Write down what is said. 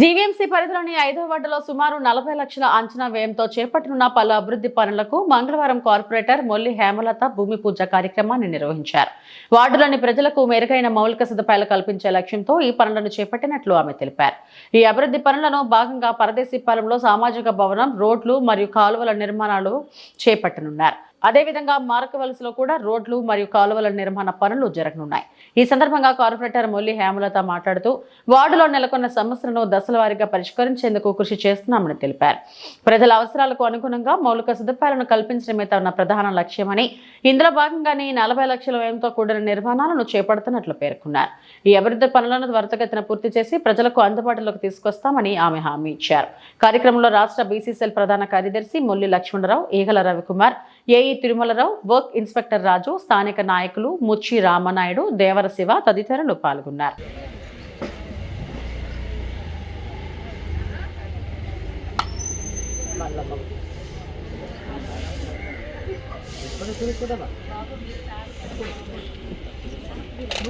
GVMC పరిధిలోని ఐదో వార్డులో సుమారు నలభై లక్షల అంచనా వ్యయంతో చేపట్టనున్న పలు అభివృద్ధి పనులకు మంగళవారం కార్పొరేటర్ మొల్లి హేమలత భూమి పూజ కార్యక్రమాన్ని నిర్వహించారు. వార్డులోని ప్రజలకు మెరుగైన మౌలిక సదుపాయాలు కల్పించే లక్ష్యంతో ఈ పనులను చేపట్టినట్లు ఆమె తెలిపారు. ఈ అభివృద్ధి పనులను భాగంగా పరదేశీపాలెంలో సామాజిక భవనం రోడ్లు మరియు కాలువల నిర్మాణాలు చేపట్టనున్నారు. అదేవిధంగా మారక వలసలో కూడా రోడ్లు మరియు కాలువల నిర్మాణ పనులు జరగనున్నాయి. ఈ సందర్భంగా కార్పొరేటర్ మొల్లి హేమలత మాట్లాడుతూ వార్డులో నెలకొన్న సమస్యలను దశల వారీగా పరిష్కరించేందుకు కృషి చేస్తున్నామని తెలిపారు. ప్రజల అవసరాలకు అనుగుణంగా మౌలిక సదుపాయాలను కల్పించడమే తన ప్రధాన లక్ష్యమని ఇందులో భాగంగానే నలభై లక్షల వ్యయంతో కూడిన నిర్మాణాలను చేపడుతున్నట్లు పేర్కొన్నారు. ఈ అభివృద్ధి పనులను త్వరితగతిన పూర్తి చేసి ప్రజలకు అందుబాటులోకి తీసుకొస్తామని ఆమె హామీ ఇచ్చారు. కార్యక్రమంలో రాష్ట్ర బీసీసీఎల్ ప్రధాన కార్యదర్శి Molli Lakshmanarao Eegala Ravikumar AE Tirumalarao work inspector Raju స్థానిక నాయకులు ముచ్చి రామనాయుడు దేవర శివ తదితరులు పాల్గొన్నారు.